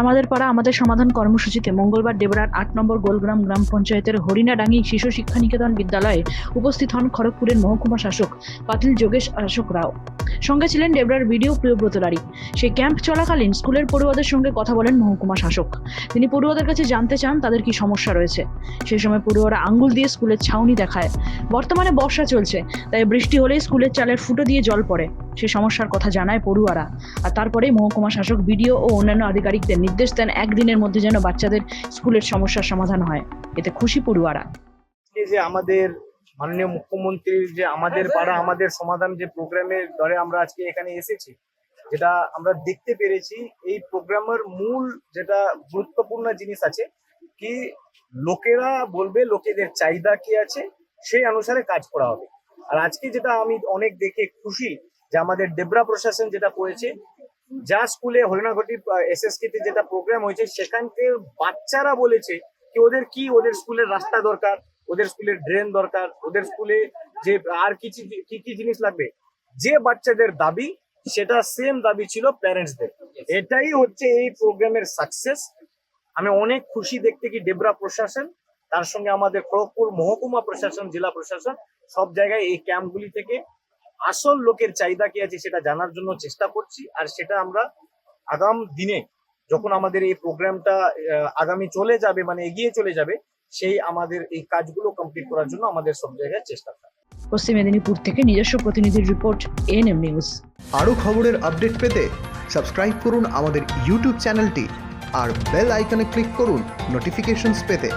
আমাদের পাড়া আমাদের সমাধান কর্মসূচিতে মঙ্গলবার ডেবরার আট নম্বর গোলগ্রাম গ্রাম পঞ্চায়েতের হরিণাডাঙ্গি শিশু শিক্ষা নিকেতন বিদ্যালয়ে উপস্থিত হন খড়গপুরের মহকুমা শাসক পাতিল যোগেশ অশোক রাও। সঙ্গে ছিলেন ডেবরার বিডিও প্রিয়ব্রত সেই ক্যাম্প চলাকালীন স্কুলের পড়ুয়াদের সঙ্গে কথা বলেন মহকুমা শাসক। তিনি পড়ুয়াদের কাছে জানতে চান তাদের কি সমস্যা রয়েছে। সেই সময় পড়ুয়ারা আঙ্গুল দিয়ে স্কুলের ছাউনি দেখায়। বর্তমানে বর্ষা চলছে, তাই বৃষ্টি হলেই স্কুলের চালের ফুটো দিয়ে জল পড়ে। সে সমস্যার কথা জানায় পড়ুয়ারা। আর তারপরেই মহকুমা শাসক, বিডিও ও অন্যান্য আধিকারিকদের নির্দেশ দেন একদিনের মধ্যে যেন বাচ্চাদের স্কুলের সমস্যার সমাধান হয়। এতে খুশি পড়ুয়ারা। যে আমাদের মাননীয় মুখ্যমন্ত্রীর যে আমাদের পাড়া, আমাদের সমাধান যে প্রোগ্রামের দরে আমরা আজকে এখানে এসেছি, যেটা আমরা দেখতে পেরেছি, এই প্রোগ্রামের মূল যেটা গুরুত্বপূর্ণ জিনিস আছে কি লোকেরা বলবে, লোকেদের চাহিদা কি আছে, সেই অনুসারে কাজ করা হবে। আর আজকে যেটা আমি অনেক দেখে খুশি যে আমাদের ডেবরা প্রশাসন যেটা করেছে, যা স্কুলে হরিণাঘটি এসএসকে তে যেটা প্রোগ্রাম হয়েছে, সেখানকে বাচ্চারা বলেছে কি ওদের কি, ওদের স্কুলের রাস্তা দরকার ওদের স্কুলের ড্রেন দরকার ওদের স্কুলে যে আর কিছু কি কি জিনিস লাগবে? যে বাচ্চাদের দাবি সেটা সেম দাবি ছিল প্যারেন্টসদের এটাই হচ্ছে এই প্রোগ্রামের সাকসেস আমি অনেক খুশি দেখতে কি ডেবরা প্রশাসন তার সঙ্গে আমাদের খড়গপুর মহকুমা প্রশাসন জেলা প্রশাসন সব জায়গায় এই ক্যাম্পগুলি থেকে আসল লোকের চাহিদা কি আছে সেটা জানার জন্য চেষ্টা করছি। আর সেটা আমরা আগাম দিনে যখন আমাদের এই প্রোগ্রামটা আগামী চলে যাবে মানে এগিয়ে চলে যাবে সেই আমাদের এই কাজগুলো কমপ্লিট করার জন্য আমাদের সব জায়গায় চেষ্টা থাকে। পশ্চিম মেদিনীপুর থেকে নিজস্ব প্রতিনিধির রিপোর্ট এএনএম নিউজ আরও খবরের আপডেট পেতে সাবস্ক্রাইব করুন আমাদের ইউটিউব চ্যানেলটি আর বেল আইকনে ক্লিক করুন নোটিফিকেশনস পেতে।